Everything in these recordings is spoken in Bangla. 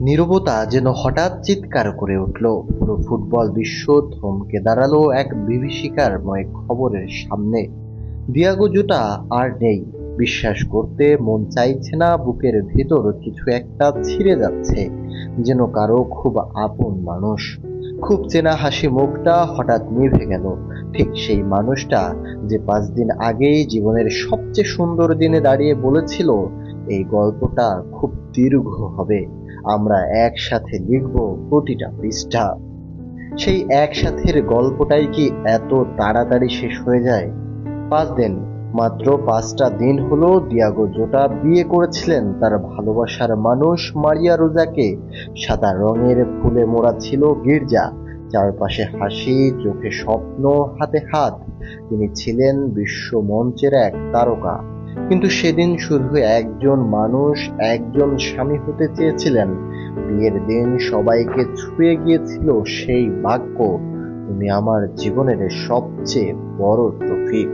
নীরবতা যেন হঠাৎ চিৎকার করে উঠল। পুরো ফুটবল বিশ্ব থমকে দাঁড়াল এক বিভীষিকারময় খবরের সামনে। দিয়াগো জুটা আর নেই। বিশ্বাস করতে মন চাইছে না, বুকের ভেতর কিছু একটা ছিঁড়ে যাচ্ছে, যেন কারও খুব আপন মানুষ। খুব চেনা হাসি মুখটা হঠাৎ নিভে গেল। ঠিক সেই মানুষটা যে পাঁচ দিন আগেই জীবনের সবচেয়ে সুন্দর দিনে দাঁড়িয়ে বলেছিল, এই গল্পটা খুব দীর্ঘ হবে। আমরা একসাথে লিখব প্রতিটা পৃষ্ঠা। সেই একসাথের গল্পটাই কি এত তাড়াতাড়ি শেষ হয়ে যায়? পাঁচ দিন, মাত্র পাঁচটা দিন হলো দিয়াগো জোটা বিয়ে করেছিলেন তার ভালোবাসার মানুষ মারিয়া রোজাকে। সাদা রঙের ফুলে মোড়া ছিল গির্জা, চারপাশে হাসি, চোখে স্বপ্ন, হাতে হাত। তিনি ছিলেন বিশ্ব মঞ্চের এক তারকা। কিন্তু সেদিন শুধু একজন মানুষ, একজন স্বামী হতে চেয়েছিলেন। বিয়ের দিন সবাইকে ছুঁয়ে গিয়েছিল সেই বাক্য তুমি আমার জীবনের সবচেয়ে বড় ট্রফি।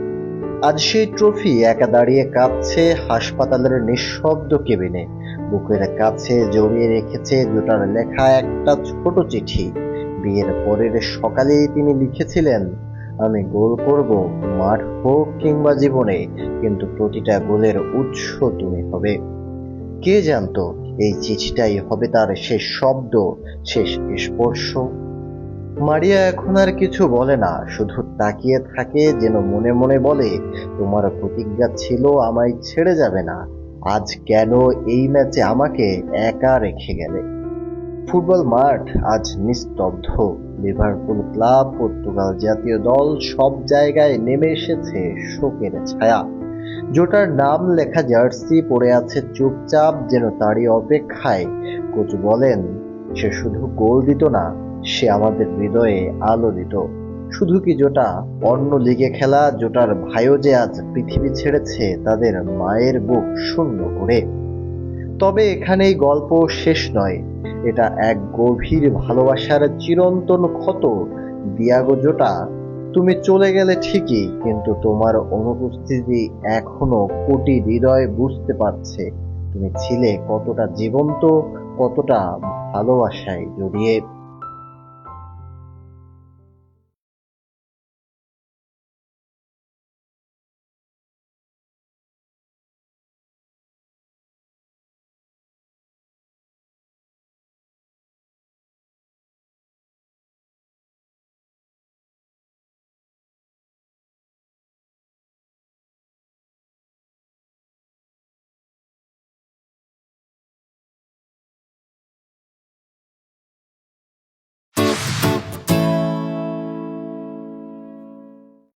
আজ সেই ট্রফি একা দাঁড়িয়ে কাঁপছে হাসপাতালের নিঃশব্দ কেবিনে। বুকের কাছে জড়িয়ে রেখেছে দুটার লেখা একটা ছোট চিঠি। বিয়ের পরের সকালেই তিনি লিখেছিলেন আমি গোল করব মাঠ হোক কিংবা জীবনে, কিন্তু প্রতিটা গোলের উৎস তুমি হবে। কে জানতো, এই চিঠিটাই হবে তার শেষ শব্দ, শেষ স্পর্শ। মারিয়া এখন আর কিছু বলে না, শুধু তাকিয়ে থাকে যেন মনে মনে বলে, তোমার প্রতিজ্ঞা ছিল আমায় ছেড়ে যাবে না, আজ কেন এই ম্যাচে আমাকে একা রেখে গেলে? ফুটবল মাঠ আজ নিস্তব্ধ। লিভারপুল ক্লাব, পর্তুগাল জাতীয় দল সব জায়গায় নেমে এসেছে শোকের ছায়া। জোটার নাম লেখা জার্সি পড়ে আছে চুপচাপ যেন তারই অপেক্ষায়। কোচ বলেন, সে শুধু গোল দিত না, সে আমাদের হৃদয়ে আলো দিত। শুধু কি জোটা? অন্য লিগে খেলা, জোটার ভাইও যে আজ পৃথিবী ছেড়েছে, তাদের মায়ের বুক শূন্য করে। তবে এখানে এই গল্প শেষ নয়। এটা এক গভীর ভালোবাসার চিরন্তন ক্ষত। দিয়াগো জোটা, তুমি চলে গেলে ঠিকই, কিন্তু তোমার অনুপস্থিতি এখনও কোটি হৃদয় বুঝতে পারছে। তুমি ছিলে কতটা জীবন্ত, কতটা ভালোবাসায় জড়িয়ে